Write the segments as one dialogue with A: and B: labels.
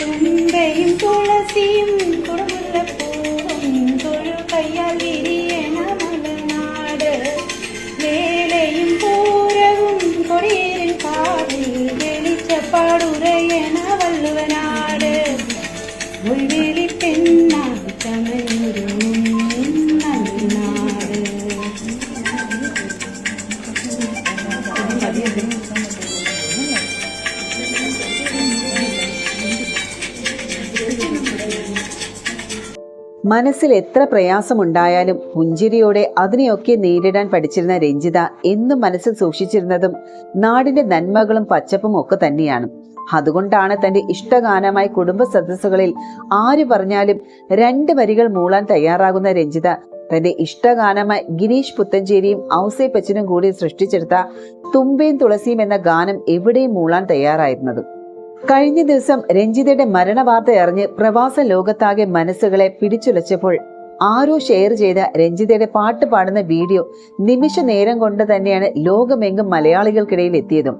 A: തുമ്പയും തുളസിയും
B: മനസ്സിൽ എത്ര പ്രയാസമുണ്ടായാലും പുഞ്ചിരിയോടെ അതിനെയൊക്കെ നേരിടാൻ പഠിച്ചിരുന്ന രഞ്ജിത എന്നും മനസ്സിൽ സൂക്ഷിച്ചിരുന്നതും നാടിന്റെ നന്മകളും പച്ചപ്പും ഒക്കെ തന്നെയാണ്. അതുകൊണ്ടാണ് തന്റെ ഇഷ്ടഗാനമായി കുടുംബ സദസ്സുകളിൽ ആര് പറഞ്ഞാലും രണ്ട് വരികൾ മൂളാൻ തയ്യാറാകുന്ന രഞ്ജിത തന്റെ ഇഷ്ടഗാനമായി ഗിരീഷ് പുത്തഞ്ചേരിയും ഔസേപ്പച്ചനും കൂടി സൃഷ്ടിച്ചെടുത്ത തുമ്പയും തുളസിയും എന്ന ഗാനം എവിടെയും മൂളാൻ തയ്യാറായിരുന്നതും. കഴിഞ്ഞ ദിവസം രഞ്ജിതയുടെ മരണവാർത്ത അറിഞ്ഞ് പ്രവാസ ലോകത്താകെ മനസ്സുകളെ പിടിച്ചുലച്ചപ്പോൾ ആരോ ഷെയർ ചെയ്ത രഞ്ജിതയുടെ പാട്ട് പാടുന്ന വീഡിയോ നിമിഷ നേരം കൊണ്ട് തന്നെയാണ് ലോകമെങ്ങും മലയാളികൾക്കിടയിൽ എത്തിയതും.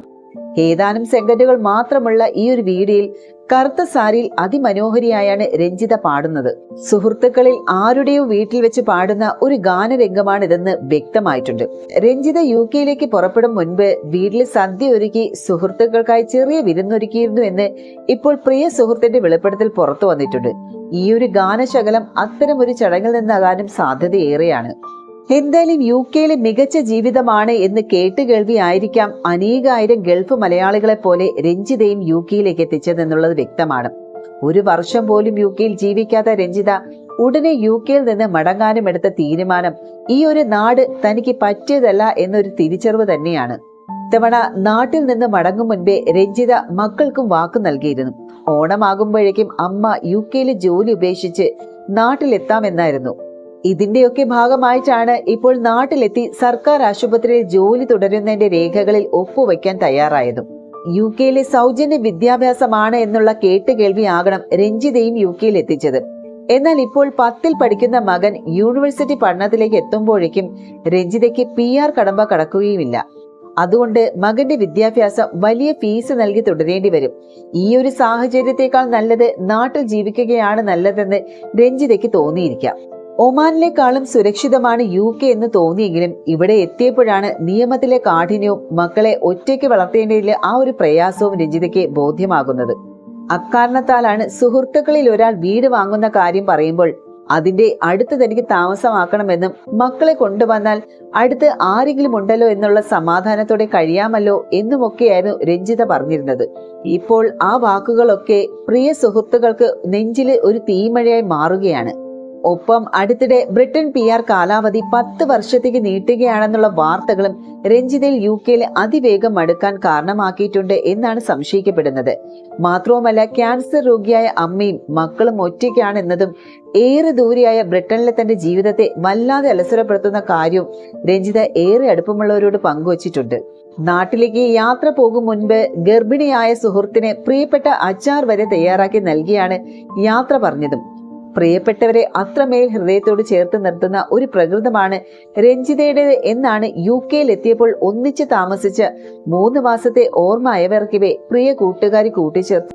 B: ഏതാനും സെക്കൻഡുകൾ മാത്രമുള്ള ഈ ഒരു വീഡിയോയിൽ കറുത്ത സാരിയിൽ അതിമനോഹരിയായാണ് രഞ്ജിത പാടുന്നത്. സുഹൃത്തുക്കളിൽ ആരുടെയോ വീട്ടിൽ വെച്ച് പാടുന്ന ഒരു ഗാനരംഗമാണിതെന്ന് വ്യക്തമായിട്ടുണ്ട്. രഞ്ജിത യു കെയിലേക്ക് പുറപ്പെടും മുൻപ് വീട്ടിൽ സദ്യ ഒരുക്കി സുഹൃത്തുക്കൾക്കായി ചെറിയ വിരുന്നൊരുക്കിയിരുന്നു എന്ന് ഇപ്പോൾ പ്രിയ സുഹൃത്തിന്റെ വെളിപ്പെടുത്തൽ പുറത്തു വന്നിട്ടുണ്ട്. ഈ ഒരു ഗാനശകലം അത്തരം ഒരു ചടങ്ങിൽ നിന്നാകാനും സാധ്യതയേറെയാണ്. എന്തായാലും യു കെയിലെ മികച്ച ജീവിതമാണ് എന്ന് കേട്ടുകേൾവി ആയിരിക്കാം അനേകായിരം ഗൾഫ് മലയാളികളെ പോലെ രഞ്ജിതയും യു കെയിലേക്ക് എത്തിച്ചതെന്നുള്ളത് വ്യക്തമാണ്. ഒരു വർഷം പോലും യു കെയിൽ ജീവിക്കാത്ത രഞ്ജിത ഉടനെ യു കെയിൽ നിന്ന് മടങ്ങാനും എടുത്ത തീരുമാനം ഈ ഒരു നാട് തനിക്ക് പറ്റിയതല്ല എന്നൊരു തിരിച്ചറിവ് തന്നെയാണ്. ഇത്തവണ നാട്ടിൽ നിന്ന് മടങ്ങും മുൻപേ രഞ്ജിത മക്കൾക്കും വാക്ക് നൽകിയിരുന്നു. ഓണമാകുമ്പോഴേക്കും അമ്മ യു കെയിലെ ജോലി ഉപേക്ഷിച്ച് നാട്ടിലെത്താമെന്നായിരുന്നു. ഇതിന്റെയൊക്കെ ഭാഗമായിട്ടാണ് ഇപ്പോൾ നാട്ടിലെത്തി സർക്കാർ ആശുപത്രിയിൽ ജോലി തുടരുന്നതിന്റെ രേഖകളിൽ ഒപ്പുവെക്കാൻ തയ്യാറായതും. യു കെയിലെ സൗജന്യ വിദ്യാഭ്യാസമാണ് എന്നുള്ള കേട്ടുകേൾവിയാകണം രഞ്ജിതയും യു കെയിൽ എത്തിച്ചത്. എന്നാൽ ഇപ്പോൾ പത്തിൽ പഠിക്കുന്ന മകൻ യൂണിവേഴ്സിറ്റി പഠനത്തിലേക്ക് എത്തുമ്പോഴേക്കും രഞ്ജിതയ്ക്ക് പി ആർ കടമ്പ കടക്കുകയുമില്ല. അതുകൊണ്ട് മകന്റെ വിദ്യാഭ്യാസം വലിയ ഫീസ് നൽകി തുടരേണ്ടി വരും. ഈ ഒരു സാഹചര്യത്തെക്കാൾ നല്ലത് നാട്ടിൽ ജീവിക്കുകയാണ് നല്ലതെന്ന് രഞ്ജിതയ്ക്ക് തോന്നിയിരിക്കാം. ഒമാനിലേക്കാളും സുരക്ഷിതമാണ് യു കെ എന്ന് തോന്നിയെങ്കിലും ഇവിടെ എത്തിയപ്പോഴാണ് നിയമത്തിലെ കാഠിന്യവും മക്കളെ ഒറ്റയ്ക്ക് വളർത്തേണ്ടതിലെ ആ ഒരു പ്രയാസവും രഞ്ജിതയ്ക്ക് ബോധ്യമാകുന്നത്. അക്കാരണത്താലാണ് സുഹൃത്തുക്കളിൽ ഒരാൾ വീട് വാങ്ങുന്ന കാര്യം പറയുമ്പോൾ അതിന്റെ അടുത്ത് തനിക്ക് താമസമാക്കണമെന്നും മക്കളെ കൊണ്ടുവന്നാൽ അടുത്ത് ആരെങ്കിലും ഉണ്ടല്ലോ എന്നുള്ള സമാധാനത്തോടെ കഴിയാമല്ലോ എന്നുമൊക്കെയായിരുന്നു രഞ്ജിത പറഞ്ഞിരുന്നത്. ഇപ്പോൾ ആ വാക്കുകളൊക്കെ പ്രിയ സുഹൃത്തുക്കൾക്ക് നെഞ്ചിൽ ഒരു തീമഴയായി മാറുകയാണ്. ഒപ്പം അടുത്തിടെ ബ്രിട്ടൻ പി ആർ കാലാവധി പത്ത് വർഷത്തേക്ക് നീട്ടുകയാണെന്നുള്ള വാർത്തകളും രഞ്ജിതയിൽ യു കെയിൽ അതിവേഗം മടുക്കാൻ കാരണമാക്കിയിട്ടുണ്ട് എന്നാണ് സംശയിക്കപ്പെടുന്നത്. മാത്രവുമല്ല ക്യാൻസർ രോഗിയായ അമ്മയും മക്കളും ഒറ്റയ്ക്കാണെന്നതും ഏറെ ദൂരെയായ ബ്രിട്ടനിലെ തന്റെ ജീവിതത്തെ വല്ലാതെ അലസരപ്പെടുത്തുന്ന കാര്യവും രഞ്ജിത ഏറെ അടുപ്പമുള്ളവരോട് പങ്കുവച്ചിട്ടുണ്ട്. നാട്ടിലേക്ക് യാത്ര പോകും മുൻപ് ഗർഭിണിയായ സുഹൃത്തിനെ പ്രിയപ്പെട്ട അച്ചാർ വരെ തയ്യാറാക്കി നൽകിയാണ് യാത്ര പറഞ്ഞതും. പ്രിയപ്പെട്ടവരെ അത്രമേൽ ഹൃദയത്തോട് ചേർത്ത് നിർത്തുന്ന ഒരു പ്രകൃതമാണ് രഞ്ജിതയുടേത് എന്നാണ് യു കെയിൽ എത്തിയപ്പോൾ ഒന്നിച്ച് താമസിച്ച് മൂന്ന് മാസത്തെ ഓർമ്മ അയവിറക്കിവേ പ്രിയ കൂട്ടുകാരി കൂട്ടിച്ചേർത്തു.